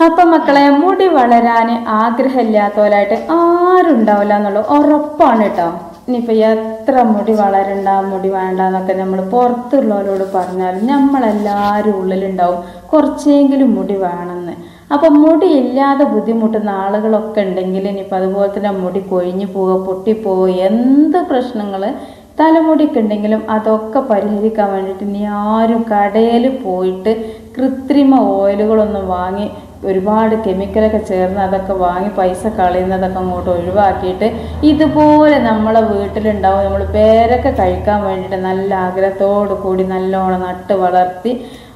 അപ്പൊ മക്കളെ മുടി വളരാൻ ആഗ്രഹമില്ലാത്തവരായിട്ട് ആരും ഉണ്ടാവില്ല എന്നുള്ളത് ഉറപ്പാണ് കേട്ടോ. ഇനിയിപ്പൊ എത്ര മുടി വളരണ്ട മുടി വേണ്ട എന്നൊക്കെ നമ്മൾ പുറത്തുള്ളവരോട് പറഞ്ഞാലും നമ്മളെല്ലാവരും ഉള്ളിലുണ്ടാവും കുറച്ചെങ്കിലും മുടി വേണമെന്ന് അപ്പൊ മുടി ഇല്ലാതെ ബുദ്ധിമുട്ടുന്ന ആളുകളൊക്കെ ഉണ്ടെങ്കിൽ ഇനിയിപ്പോൾ അതുപോലെ തന്നെ മുടി കൊഴിഞ്ഞു പോവുക പൊട്ടിപ്പോവുക എന്ത് പ്രശ്നങ്ങൾ തലമുടിക്ക് ഉണ്ടെങ്കിലും അതൊക്കെ പരിഹരിക്കാൻ വേണ്ടിയിട്ട് ഇനി ആരും കടയിൽ പോയിട്ട് കൃത്രിമ ഓയിലുകളൊന്നും വാങ്ങി ഒരുപാട് കെമിക്കലൊക്കെ ചേർന്ന് അതൊക്കെ വാങ്ങി പൈസ കളയുന്നതൊക്കെ അങ്ങോട്ട് ഒഴിവാക്കിയിട്ട് ഇതുപോലെ നമ്മളെ വീട്ടിലുണ്ടാവും. നമ്മൾ പേരൊക്കെ കഴിക്കാൻ വേണ്ടിയിട്ട് നല്ല ആഗ്രഹത്തോടു കൂടി നല്ലോണം നട്ട് വളർത്തി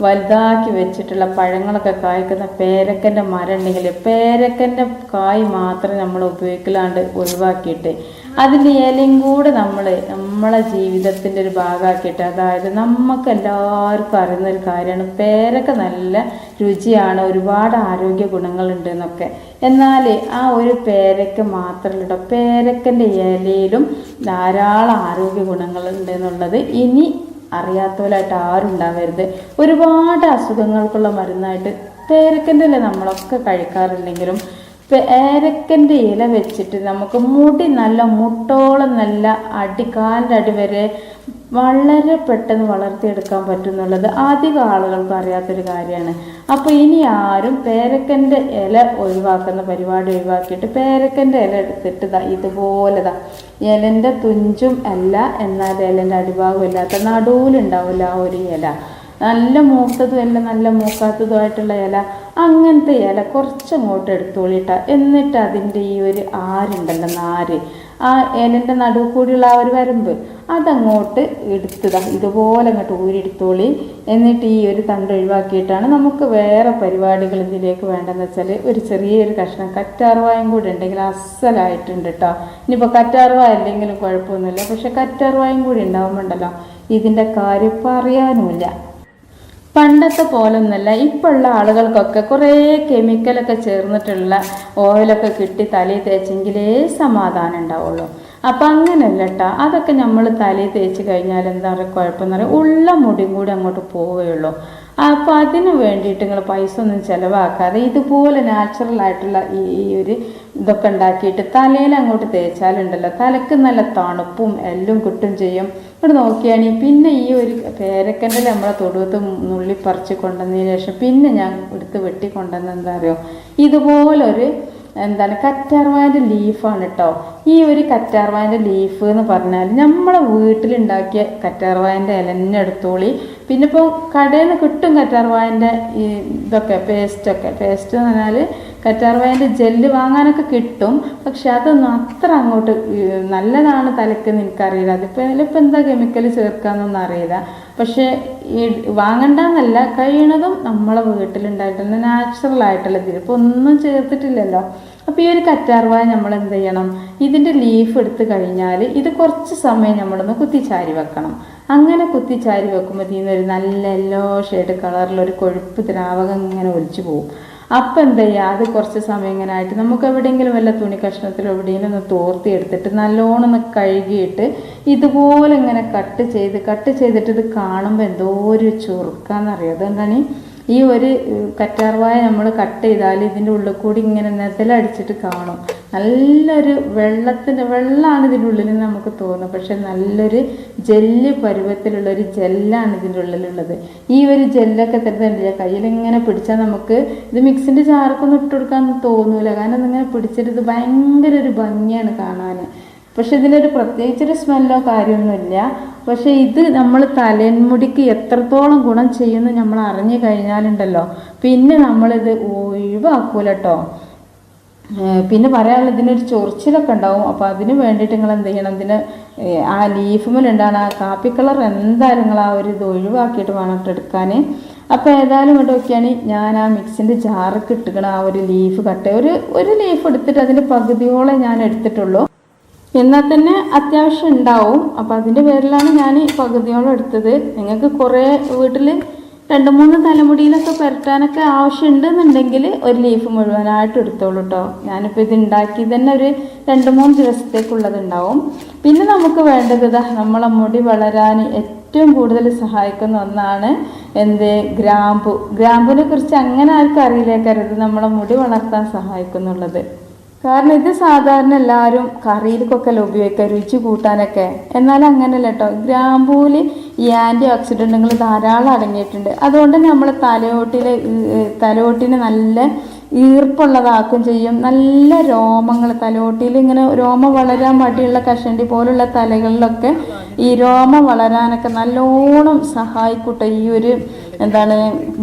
വലുതാക്കി വെച്ചിട്ടുള്ള പഴങ്ങളൊക്കെ കായ്ക്കുന്ന പേരക്കന്റെ മരം ഉണ്ടെങ്കിൽ പേരക്കന്റെ കായ് മാത്രം നമ്മൾ ഉപയോഗിക്കലാണ്ട് ഒഴിവാക്കിയിട്ട് അതിന്റെ ഇലയും കൂടെ നമ്മൾ നമ്മളെ ജീവിതത്തിന്റെ ഒരു ഭാഗമാക്കിയിട്ട് അതായത് നമുക്ക് എല്ലാവർക്കും അറിയുന്ന ഒരു കാര്യമാണ്. പേരക്ക നല്ല രുചിയാണ് ഒരുപാട് ആരോഗ്യ ഗുണങ്ങളുണ്ട് എന്നൊക്കെ എന്നാൽ ആ ഒരു പേരക്ക മാത്രമല്ല പേരക്കന്റെ ഇലയിലും ധാരാളം ആരോഗ്യ ഗുണങ്ങളുണ്ട് എന്നുള്ളത് ഇനി അറിയാത്തവരായിട്ട് ആരും ഉണ്ടാവരുത്. ഒരുപാട് അസുഖങ്ങൾക്കുള്ള മരുന്നായിട്ട് പേരക്കന്റെ ഇല നമ്മളൊക്കെ കഴിക്കാറുണ്ടെങ്കിലും പേരക്കന്റെ ഇല വെച്ചിട്ട് നമുക്ക് മുടി നല്ല മുട്ടോളം നല്ല അടി കാലിന്റെ അടി വരെ വളരെ പെട്ടെന്ന് വളർത്തിയെടുക്കാൻ പറ്റുന്നുള്ളത് അധികം ആളുകൾക്ക് അറിയാത്തൊരു കാര്യമാണ്. അപ്പോൾ ഇനി ആരും പേരക്കന്റെ ഇല ഒഴിവാക്കുന്ന പരിപാടി ഒഴിവാക്കിയിട്ട് പേരക്കന്റെ ഇല എടുത്തിട്ട് ദാ ഇതുപോലെ ദാ ഇലന്റെ തുഞ്ചും അല്ല എന്നാൽ ഇലന്റെ അടിഭാഗം ഇല്ലാത്ത നടുവിലുണ്ടാവില്ല ആ ഒരു ഇല. നല്ല മൂത്തതും അല്ല നല്ല മൂക്കാത്തതുമായിട്ടുള്ള ഇല. അങ്ങനത്തെ ഇല കുറച്ചങ്ങോട്ട് എടുത്തോളിട്ട. എന്നിട്ട് അതിന്റെ ഈ ഒരു ആരുണ്ടല്ലോ നാര്. ആ ഇലന്റെ നടുവ് കൂടിയുള്ള ആ ഒരു വരമ്പ്. അതങ്ങോട്ട് എടുത്തുക ഇതുപോലെ അങ്ങോട്ട് ഊരിയെടുത്തോളി. എന്നിട്ട് ഈ ഒരു തണ്ട് ഒഴിവാക്കിയിട്ടാണ് നമുക്ക് വേറെ പരിപാടികൾ ഇതിലേക്ക് വേണ്ടതെന്ന് വെച്ചാൽ ഒരു ചെറിയൊരു കഷ്ണം കറ്റാർവായും കൂടി ഉണ്ടെങ്കിൽ അസലായിട്ടുണ്ട് കേട്ടോ ഇനിയിപ്പോൾ കറ്റാർവായ അല്ലെങ്കിലും കുഴപ്പമൊന്നുമില്ല. പക്ഷെ കറ്റാർവായും കൂടി ഉണ്ടാവുമ്പോണ്ടല്ലോ ഇതിന്റെ കാര്യം പറയാനുമില്ല പണ്ടത്തെ പോലൊന്നല്ല. ഇപ്പോഴുള്ള ആളുകൾക്കൊക്കെ കുറേ കെമിക്കലൊക്കെ ചേർന്നിട്ടുള്ള ഓയിലൊക്കെ കിട്ടി തലയിൽ തേച്ചെങ്കിലേ സമാധാനം ഉണ്ടാവുള്ളൂ. അപ്പം അങ്ങനെയല്ല കേട്ടോ അതൊക്കെ നമ്മൾ തലയിൽ തേച്ച് കഴിഞ്ഞാൽ എന്താ പറയുക കുഴപ്പമെന്ന് പറയുക ഉള്ള മുടിയും കൂടി അങ്ങോട്ട് പോവുകയുള്ളൂ. അപ്പോൾ അതിന് വേണ്ടിയിട്ട് നിങ്ങൾ പൈസ ഒന്നും ചിലവാക്കാതെ ഇതുപോലെ നാച്ചുറൽ ആയിട്ടുള്ള ഈ ഈ ഒരു ഇതൊക്കെ ഉണ്ടാക്കിയിട്ട് തലയിൽ അങ്ങോട്ട് തേച്ചാലുണ്ടല്ലോ. തലക്ക് നല്ല തണുപ്പും എല്ലാം കിട്ടും ചെയ്യും. ഇവിടെ നോക്കിയാണെങ്കിൽ പിന്നെ ഈ ഒരു പേരക്കന്റെ നമ്മളെ തൊടുത്ത് നുള്ളി പറിച്ച് കൊണ്ടുവന്നതിന് ശേഷം പിന്നെ ഞാൻ എടുത്ത് വെട്ടി കൊണ്ടുവന്ന എന്താ അറിയോ? ഇതുപോലൊരു എന്താണ് കറ്റാർവാന്റെ ലീഫാണ് കേട്ടോ ഈ ഒരു കറ്റാർവാന്റെ ലീഫ് എന്ന് പറഞ്ഞാൽ നമ്മളെ വീട്ടിലുണ്ടാക്കിയ കറ്റാർവാഴന്റെ ഇല തന്നെ എടുത്തോളി. പിന്നെ ഇപ്പോൾ കടയിൽ നിന്ന് കിട്ടും കറ്റാർവാന്റെ ഈ ഇതൊക്കെ പേസ്റ്റൊക്കെ പേസ്റ്റ് എന്ന് പറഞ്ഞാൽ കറ്റാർവാന്റെ ജെല്ല് വാങ്ങാനൊക്കെ കിട്ടും. പക്ഷെ അതൊന്നും അത്ര അങ്ങോട്ട് നല്ലതാണ് തലക്കെന്ന് എനിക്കറിയില്ല. അതിപ്പോൾ അതിലിപ്പോൾ എന്താ കെമിക്കൽ ചേർക്കാന്നൊന്നും അറിയില്ല. പക്ഷേ ഈ വാങ്ങണ്ടെന്നല്ല കഴിയണതും നമ്മളെ വീട്ടിലുണ്ടായിട്ടുള്ള നാച്ചുറൽ ആയിട്ടുള്ള ഇതിൽ ഇപ്പോൾ ഒന്നും ചേർത്തിട്ടില്ലല്ലോ. അപ്പോൾ ഈ ഒരു കറ്റാർവായ നമ്മൾ എന്ത് ചെയ്യണം ഇതിന്റെ ലീഫ് എടുത്ത് കഴിഞ്ഞാൽ ഇത് കുറച്ച് സമയം നമ്മളൊന്ന് കുത്തിച്ചാരി വെക്കണം. അങ്ങനെ കുത്തിച്ചാരി വെക്കുമ്പോൾ ഒരു നല്ല യെല്ലോ ഷെയ്ഡ് കളറിലൊരു കൊഴുപ്പ് ദ്രാവകം ഇങ്ങനെ ഒലിച്ചു പോകും അപ്പം എന്ത് ചെയ്യുക അത് കുറച്ച് സമയം ഇങ്ങനെ ആയിട്ട് നമുക്ക് എവിടെയെങ്കിലും വല്ല തുണി കഷ്ണത്തിലോ എവിടെയെങ്കിലും ഒന്ന് തോർത്തി എടുത്തിട്ട് നല്ലോണം ഒന്ന് കഴുകിയിട്ട് ഇതുപോലെ ഇങ്ങനെ കട്ട് ചെയ്ത് കട്ട് ചെയ്തിട്ട് ഇത് കാണുമ്പോൾ എന്തോ ഒരു ചുറുക്കാന്നറിയാം? അതെന്താണ്? ഈ ഒരു കറ്റാർവായ നമ്മൾ കട്ട് ചെയ്താൽ ഇതിന്റെ ഉള്ളിൽ കൂടി ഇങ്ങനെ നെതലടിച്ചിട്ട് കാണും. നല്ലൊരു വെള്ളത്തിന്റെ വെള്ളമാണ് ഇതിന്റെ ഉള്ളിൽ നമുക്ക് തോന്നുന്നത്. പക്ഷെ നല്ലൊരു ജെല്ല് പരുവത്തിലുള്ള ഒരു ജെല്ലാണ് ഇതിന്റെ ഉള്ളിലുള്ളത്. ഈ ഒരു ജെല്ലൊക്കെ തരുന്നുണ്ട് കയ്യിൽ ഇങ്ങനെ പിടിച്ചാൽ നമുക്ക് ഇത് മിക്സിന്റെ ചാർക്കൊന്നും ഇട്ട് കൊടുക്കാൻ തോന്നൂല. കാരണം ഇതിങ്ങനെ പിടിച്ചിട്ട് ഇത് ഭയങ്കര ഒരു ഭംഗിയാണ് കാണാൻ. പക്ഷെ ഇതിനൊരു പ്രത്യേകിച്ചൊരു സ്മെല്ലോ കാര്യമൊന്നുമില്ല. പക്ഷെ ഇത് നമ്മൾ തലമുടിക്ക് എത്രത്തോളം ഗുണം ചെയ്യുമെന്ന് നമ്മൾ അറിഞ്ഞു കഴിഞ്ഞാലുണ്ടല്ലോ. പിന്നെ നമ്മളിത് ഒഴിവാക്കൂല കേട്ടോ. പിന്നെ പറയാനുള്ളത് ഇതിനൊരു ചൊറിച്ചിലൊക്കെ ഉണ്ടാവും. അപ്പോൾ അതിന് വേണ്ടിയിട്ട് നിങ്ങൾ എന്ത് ചെയ്യണം? ഇതിന് ആ ലീഫുമേലുണ്ടാണ് ആ കാപ്പി കളർ എന്തായാലും നിങ്ങൾ ആ ഒരു ഇത് ഒഴിവാക്കിയിട്ട് വേണം എടുക്കാൻ അപ്പോൾ ഏതായാലും ഇവിടെ നോക്കിയാണ് ഞാൻ ആ മിക്സിന്റെ ജാറൊക്കെ ഇട്ടുകണ ആ ഒരു ലീഫ് കട്ട് ഒരു ഒരു ലീഫ് എടുത്തിട്ട് അതിന്റെ പകുതിയോളം ഞാൻ എടുത്തിട്ടുള്ളൂ. എന്നാൽ തന്നെ അത്യാവശ്യം ഉണ്ടാവും. അപ്പോൾ അതിന്റെ പേരിലാണ് ഞാൻ പകുതിയോളം എടുത്തത്. നിങ്ങൾക്ക് കുറേ വീട്ടിൽ രണ്ട് മൂന്ന് തലമുടിയിലൊക്കെ പുരട്ടാനൊക്കെ ആവശ്യമുണ്ടെന്നുണ്ടെങ്കിൽ ഒരു ലീഫ് മുഴുവനായിട്ട് എടുത്തോളൂ കേട്ടോ ഞാനിപ്പോൾ ഇത് ഉണ്ടാക്കി തന്നെ ഒരു രണ്ട് മൂന്ന് ദിവസത്തേക്കുള്ളതുണ്ടാവും. പിന്നെ നമുക്ക് വേണ്ടത് ഇതാ നമ്മളെ മുടി വളരാൻ ഏറ്റവും കൂടുതൽ സഹായിക്കുന്ന ഒന്നാണ് എന്ത് ഗ്രാമ്പു. ഗ്രാമ്പുവിനെ കുറിച്ച് അങ്ങനെ ആർക്കും അറിയില്ലേക്കരുത് നമ്മളെ മുടി വളർത്താൻ സഹായിക്കുന്നുള്ളത്. കാരണം ഇത് സാധാരണ എല്ലാവരും കറിയിലേക്കൊക്കെ അല്ല ഉപയോഗിക്കുക രുചി കൂട്ടാനൊക്കെ. എന്നാൽ അങ്ങനെയല്ല കേട്ടോ ഗ്രാമ്പൂവിൽ ഈ ആന്റി ഓക്സിഡന്റുകൾ ധാരാളം അടങ്ങിയിട്ടുണ്ട്. അതുകൊണ്ട് നമ്മൾ തലയോട്ടിലെ തലയോട്ടിനെ നല്ല ഈർപ്പുള്ളതാക്കും ചെയ്യും. നല്ല രോമങ്ങൾ തലയോട്ടിയിൽ ഇങ്ങനെ രോമ വളരാൻ മടിയുള്ള കഷണ്ടി പോലുള്ള തലകളിലൊക്കെ ഈ രോമ വളരാനൊക്കെ നല്ലോണം സഹായിക്കട്ടെ ഈ ഒരു എന്താണ്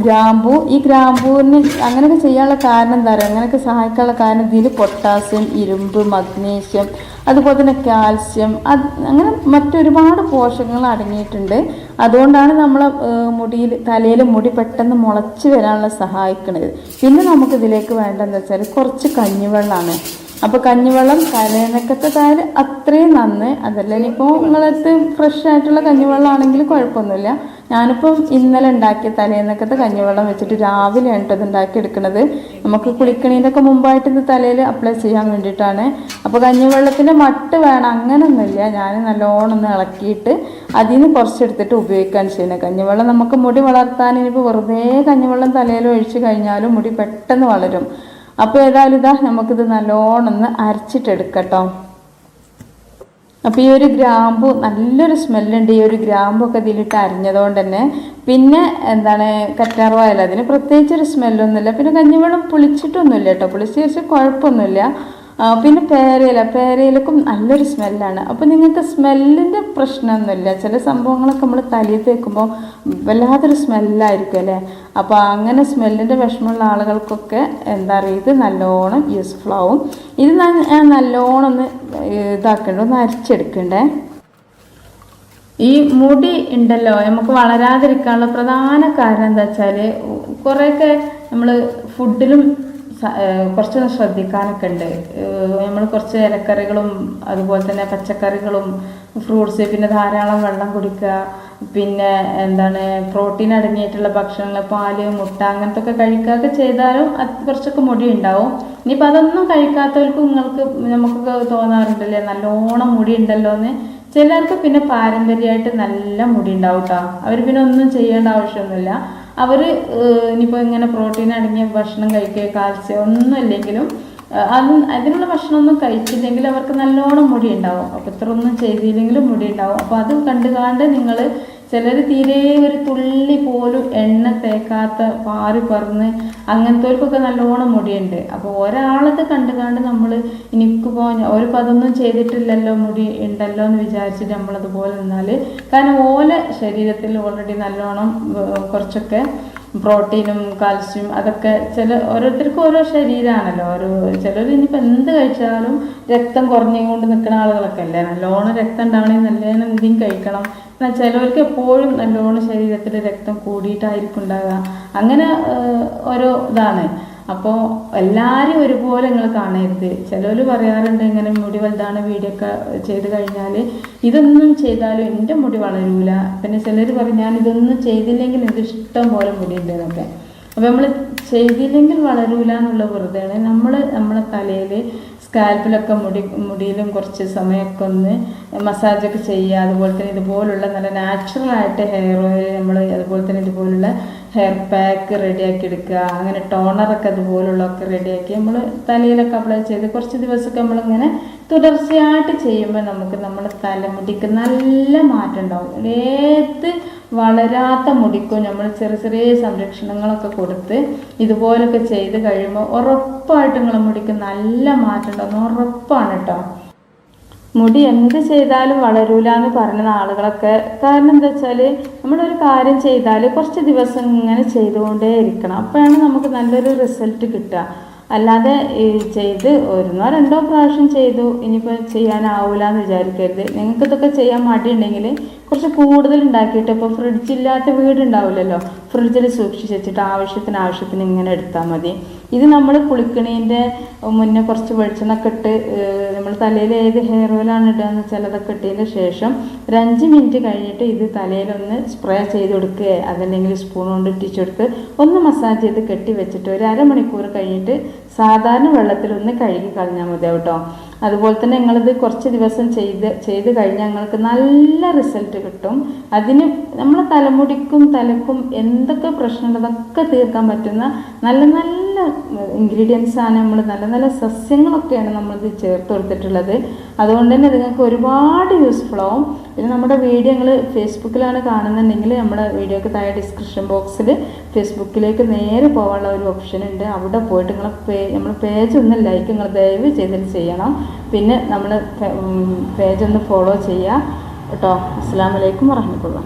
ഗ്രാമ്പൂ? ഈ ഗ്രാമ്പൂവിന് അങ്ങനെയൊക്കെ ചെയ്യാനുള്ള കാരണം എന്താ പറയുക അങ്ങനെയൊക്കെ സഹായിക്കാനുള്ള കാരണം ഇതിൽ പൊട്ടാസ്യം ഇരുമ്പ് മഗ്നീഷ്യം അതുപോലെ തന്നെ കാൽസ്യം അത് അങ്ങനെ മറ്റൊരുപാട് പോഷകങ്ങൾ അടങ്ങിയിട്ടുണ്ട്. അതുകൊണ്ടാണ് നമ്മൾ മുടിയിൽ തലയിൽ മുടി പെട്ടെന്ന് മുളച്ച് വരാനുള്ള സഹായിക്കുന്നത് പിന്നെ നമുക്ക് ഇതിലേക്ക് വേണ്ടതെന്ന് വെച്ചാൽ കുറച്ച് കഞ്ഞിവെള്ളമാണ് അപ്പോൾ കഞ്ഞിവെള്ളം തലേനക്കത്തെ തല അത്രയും നന്ന് അതല്ല ഇനിയിപ്പോൾ നിങ്ങളടുത്ത് ഫ്രഷ് ആയിട്ടുള്ള കഞ്ഞിവെള്ളം ആണെങ്കിൽ കുഴപ്പമൊന്നുമില്ല. ഞാനിപ്പം ഇന്നലെ ഉണ്ടാക്കിയ തലേന്നക്കത്തെ കഞ്ഞിവെള്ളം വെച്ചിട്ട് രാവിലെ ഇത് ഉണ്ടാക്കി എടുക്കുന്നത് നമുക്ക് കുളിക്കണീന്റെയൊക്കെ മുമ്പായിട്ട് ഇത് തലയിൽ അപ്ലൈ ചെയ്യാൻ വേണ്ടിയിട്ടാണ്. അപ്പോൾ കഞ്ഞിവെള്ളത്തിന്റെ മട്ട് വേണം അങ്ങനൊന്നുമില്ല. ഞാൻ നല്ലോണം ഒന്ന് ഇളക്കിയിട്ട് അതിൽ നിന്ന് കുറച്ചെടുത്തിട്ട് ഉപയോഗിക്കാൻ ചെയ്യുന്നത്. കഞ്ഞിവെള്ളം നമുക്ക് മുടി വളർത്താൻ ഇനിയിപ്പോൾ വെറുതെ കഞ്ഞിവെള്ളം തലയിൽ ഒഴിച്ച് കഴിഞ്ഞാലും മുടി പെട്ടെന്ന് വളരും. അപ്പോൾ ഏതായാലും ഇതാ നമുക്കിത് നല്ലോണം ഒന്ന് അരച്ചിട്ടെടുക്കട്ടോ അപ്പോൾ ഈ ഒരു ഗ്രാമ്പു നല്ലൊരു സ്മെല്ലുണ്ട്. ഈ ഒരു ഗ്രാമ്പൊക്കെ ഇതിലിട്ട് അരിഞ്ഞതുകൊണ്ട് തന്നെ പിന്നെ എന്താണ് കറ്റാർവായല അതിന് പ്രത്യേകിച്ചൊരു സ്മെല്ലൊന്നുമില്ല. പിന്നെ കഞ്ഞിവെള്ളം പുളിച്ചിട്ടൊന്നുമില്ല കേട്ടോ. പുളിച്ച് വെച്ച് കുഴപ്പമൊന്നുമില്ല. പിന്നെ പേരയില പേരയിലക്കും നല്ലൊരു സ്മെല്ലാണ്. അപ്പോൾ നിങ്ങൾക്ക് സ്മെല്ലിന്റെ പ്രശ്നമൊന്നുമില്ല. ചില സംഭവങ്ങളൊക്കെ നമ്മൾ തലയിൽ തേക്കുമ്പോൾ വല്ലാത്തൊരു സ്മെല്ലായിരിക്കും അല്ലേ? അപ്പോൾ അങ്ങനെ സ്മെല്ലിന്റെ വിഷമമുള്ള ആളുകൾക്കൊക്കെ എന്താ പറയുക ഇത് നല്ലോണം യൂസ്ഫുൾ ആവും. ഇത് ഞാൻ നല്ലോണം ഒന്ന് ഇതാക്കേണ്ട. ഒന്ന് അരിച്ചെടുക്കണ്ടേ. ഈ മുടി ഉണ്ടല്ലോ നമുക്ക് വളരാതിരിക്കാനുള്ള പ്രധാന കാരണം എന്താ വെച്ചാൽ കുറേയൊക്കെ നമ്മൾ ഫുഡിലും കുറച്ച് ശ്രദ്ധിക്കാനൊക്കെ ഉണ്ട് നമ്മൾ കുറച്ച് ഇലക്കറികളും അതുപോലെ തന്നെ പച്ചക്കറികളും ഫ്രൂട്ട്സ് പിന്നെ ധാരാളം വെള്ളം കുടിക്കുക പിന്നെ എന്താണ് പ്രോട്ടീൻ അടങ്ങിയിട്ടുള്ള ഭക്ഷണങ്ങൾ പാൽ മുട്ട അങ്ങനത്തെ ഒക്കെ കഴിക്കുകയൊക്കെ ചെയ്താലും അത് കുറച്ചൊക്കെ മുടി ഉണ്ടാവും ഇനിയിപ്പോൾ അതൊന്നും കഴിക്കാത്തവർക്ക് നിങ്ങൾക്ക് നമുക്കൊക്കെ തോന്നാറുണ്ടല്ലേ നല്ലോണം മുടി ഉണ്ടല്ലോ എന്ന് ചിലർക്ക് പിന്നെ പാരമ്പര്യമായിട്ട് നല്ല മുടി ഉണ്ടാവും കേട്ടോ അവർ പിന്നെ ഒന്നും ചെയ്യേണ്ട ആവശ്യമൊന്നുമില്ല. അവർ ഇനിയിപ്പോൾ ഇങ്ങനെ പ്രോട്ടീൻ അടങ്ങിയ ഭക്ഷണം കഴിക്കുക കാൽസ്യം ഒന്നും ഇല്ലെങ്കിലും അത് അതിനുള്ള ഭക്ഷണമൊന്നും കഴിച്ചില്ലെങ്കിൽ അവർക്ക് നല്ലോണം മുടി ഉണ്ടാവും. അപ്പോൾ ഇത്ര ഒന്നും ചെയ്തില്ലെങ്കിലും മുടി ഉണ്ടാവും. അപ്പോൾ അത് കണ്ടു കാണ്ട് നിങ്ങൾ ചിലർ തീരെ ഒരു തുള്ളി പോലും എണ്ണ തേക്കാത്ത പാറി പറന്ന് അങ്ങനത്തെവർക്കൊക്കെ നല്ലോണം മുടിയുണ്ട്. അപ്പോൾ ഒരാളത് കണ്ടു കണ്ട് നമ്മൾ എനിക്കിപ്പോൾ ഒരു പതൊന്നും ചെയ്തിട്ടില്ലല്ലോ മുടി ഉണ്ടല്ലോ എന്ന് വിചാരിച്ചിട്ട് നമ്മളതുപോലെ നിന്നാൽ കാരണം ഓല ശരീരത്തിൽ ഓൾറെഡി നല്ലോണം കുറച്ചൊക്കെ പ്രോട്ടീനും കാൽസ്യം അതൊക്കെ ചില ഓരോരുത്തർക്കും ഓരോ ശരീരമാണല്ലോ ഓരോ ചിലർ ഇനിയിപ്പോൾ എന്ത് കഴിച്ചാലും രക്തം കുറഞ്ഞുകൊണ്ട് നിൽക്കുന്ന ആളുകളൊക്കെ അല്ലേ? നല്ലോണം രക്തം ഉണ്ടാവണമെങ്കിൽ നല്ലോണം എന്തെങ്കിലും കഴിക്കണം. എന്നാൽ ചിലവർക്ക് എപ്പോഴും നല്ലോണം ശരീരത്തിൽ രക്തം കൂടിയിട്ടായിരിക്കും ഉണ്ടാകുക അങ്ങനെ ഓരോ ഇതാണ്. അപ്പോൾ എല്ലാവരും ഒരുപോലെ നിങ്ങൾ കാണരുത്. ചിലർ പറയാറുണ്ട് ഇങ്ങനെ മുടി വലുതാണ് വീഡിയോ ഒക്കെ ചെയ്ത് കഴിഞ്ഞാൽ ഇതൊന്നും ചെയ്താലും എന്റെ മുടി വളരൂല. പിന്നെ ചിലർ പറയും ഞാൻ ഇതൊന്നും ചെയ്തില്ലെങ്കിൽ എനിക്ക് ഇഷ്ടം പോലെ മുടി ഉണ്ടെന്നൊക്കെ അപ്പോൾ നമ്മൾ ചെയ്തില്ലെങ്കിൽ വളരൂല എന്നുള്ള വെറുതെയാണ്. നമ്മൾ നമ്മളെ തലയിൽ സ്കാൽപ്പിലൊക്കെ മുടി മുടിയിലും കുറച്ച് സമയമൊക്കെ ഒന്ന് മസാജൊക്കെ ചെയ്യുക. അതുപോലെ തന്നെ ഇതുപോലുള്ള നല്ല നാച്ചുറൽ ആയിട്ട് ഹെയർ ഓയിൽ നമ്മൾ അതുപോലെ തന്നെ ഇതുപോലുള്ള ഹെയർ പാക്ക് റെഡിയാക്കി എടുക്കുക. അങ്ങനെ ടോണറൊക്കെ അതുപോലുള്ളതൊക്കെ റെഡിയാക്കി നമ്മൾ തലയിലൊക്കെ അപ്ലൈ ചെയ്ത് കുറച്ച് ദിവസമൊക്കെ നമ്മളിങ്ങനെ തുടർച്ചയായിട്ട് ചെയ്യുമ്പോൾ നമുക്ക് നമ്മുടെ തലമുടിക്ക് നല്ല മാറ്റം ഉണ്ടാവും. ഏത് വളരാത്ത മുടിക്കും നമ്മൾ ചെറിയ ചെറിയ സംരക്ഷണങ്ങളൊക്കെ കൊടുത്ത് ഇതുപോലൊക്കെ ചെയ്ത് കഴിയുമ്പോൾ ഉറപ്പായിട്ട് നിങ്ങളെ മുടിക്ക് നല്ല മാറ്റം ഉണ്ടാവും. ഉറപ്പാണ് കേട്ടോ. മുടി എന്ത് ചെയ്താലും വളരൂല എന്ന് പറയുന്ന ആളുകളൊക്കെ കാരണം എന്താ വെച്ചാൽ നമ്മളൊരു കാര്യം ചെയ്താൽ കുറച്ച് ദിവസം ഇങ്ങനെ ചെയ്തുകൊണ്ടേ ഇരിക്കണം. അപ്പോഴാണ് നമുക്ക് നല്ലൊരു റിസൾട്ട് കിട്ടുക. അല്ലാതെ ചെയ്ത് ഒന്നോ രണ്ടോ പ്രാവശ്യം ചെയ്തു ഇനിയിപ്പോൾ ചെയ്യാനാവില്ല എന്ന് വിചാരിക്കരുത്. നിങ്ങൾക്ക് ഇതൊക്കെ ചെയ്യാൻ മടിയുണ്ടെങ്കിൽ കുറച്ച് കൂടുതൽ ഉണ്ടാക്കിയിട്ട് ഇപ്പോൾ ഫ്രിഡ്ജില്ലാത്ത വീടുണ്ടാവില്ലല്ലോ. ഫ്രിഡ്ജിൽ സൂക്ഷിച്ച് വെച്ചിട്ട് ആവശ്യത്തിന് ആവശ്യത്തിന് ഇങ്ങനെ എടുത്താൽ മതി. ഇത് നമ്മൾ കുളിക്കണീന്റെ മുന്നേ കുറച്ച് വെളിച്ചെണ്ണൊക്കെ ഇട്ട് നമ്മൾ തലയിൽ ഏത് ഹെയർ ഓയിലാണ് ഇടുകയെന്ന് വെച്ചാൽ അതൊക്കെ ഇട്ടതിന് ശേഷം ഒരു അഞ്ച് മിനിറ്റ് കഴിഞ്ഞിട്ട് ഇത് തലയിലൊന്ന് സ്പ്രേ ചെയ്ത് കൊടുക്കുക അതല്ലെങ്കിൽ സ്പൂൺ കൊണ്ട് ഇട്ടിച്ചെടുത്ത് ഒന്ന് മസാജ് ചെയ്ത് കെട്ടി വെച്ചിട്ട് ഒരു അരമണിക്കൂർ കഴിഞ്ഞിട്ട് സാധാരണ വെള്ളത്തിലൊന്ന് കഴുകി കളഞ്ഞാൽ മതി കേട്ടോ അതുപോലെ തന്നെ ഞങ്ങളിത് കുറച്ച് ദിവസം ചെയ്ത് ചെയ്ത് കഴിഞ്ഞാൽ ഞങ്ങൾക്ക് നല്ല റിസൾട്ട് കിട്ടും. അതിന് നമ്മളെ തലമുടിക്കും തലക്കും എന്തൊക്കെ പ്രശ്നമുണ്ടോ അതൊക്കെ തീർക്കാൻ പറ്റുന്ന നല്ല നല്ല ഇൻഗ്രീഡിയൻസ് ആണ് നമ്മൾ നല്ല നല്ല സസ്യങ്ങളൊക്കെയാണ് നമ്മളിത് ചേർത്ത് കൊടുത്തിട്ടുള്ളത്. അതുകൊണ്ട് തന്നെ നിങ്ങൾക്ക് ഒരുപാട് യൂസ്ഫുൾ ആവും. പിന്നെ നമ്മുടെ വീഡിയോ നിങ്ങൾ ഫേസ്ബുക്കിലാണ് കാണുന്നുണ്ടെങ്കിൽ നമ്മുടെ വീഡിയോക്ക് താഴെ ഡിസ്ക്രിപ്ഷൻ ബോക്സിൽ ഫേസ്ബുക്കിലേക്ക് നേരെ പോകാനുള്ള ഒരു ഓപ്ഷൻ ഉണ്ട്. അവിടെ പോയിട്ട് നിങ്ങൾ പേ നമ്മൾ പേജ് ഒന്ന് ലൈക്ക് നിങ്ങൾ ദയവ് ചെയ്തിട്ട് ചെയ്യണം. പിന്നെ നമ്മൾ പേജ് ഒന്ന് ഫോളോ ചെയ്യുക കേട്ടോ. അസ്സാം വലൈക്കും വറഹമത്തുള്ള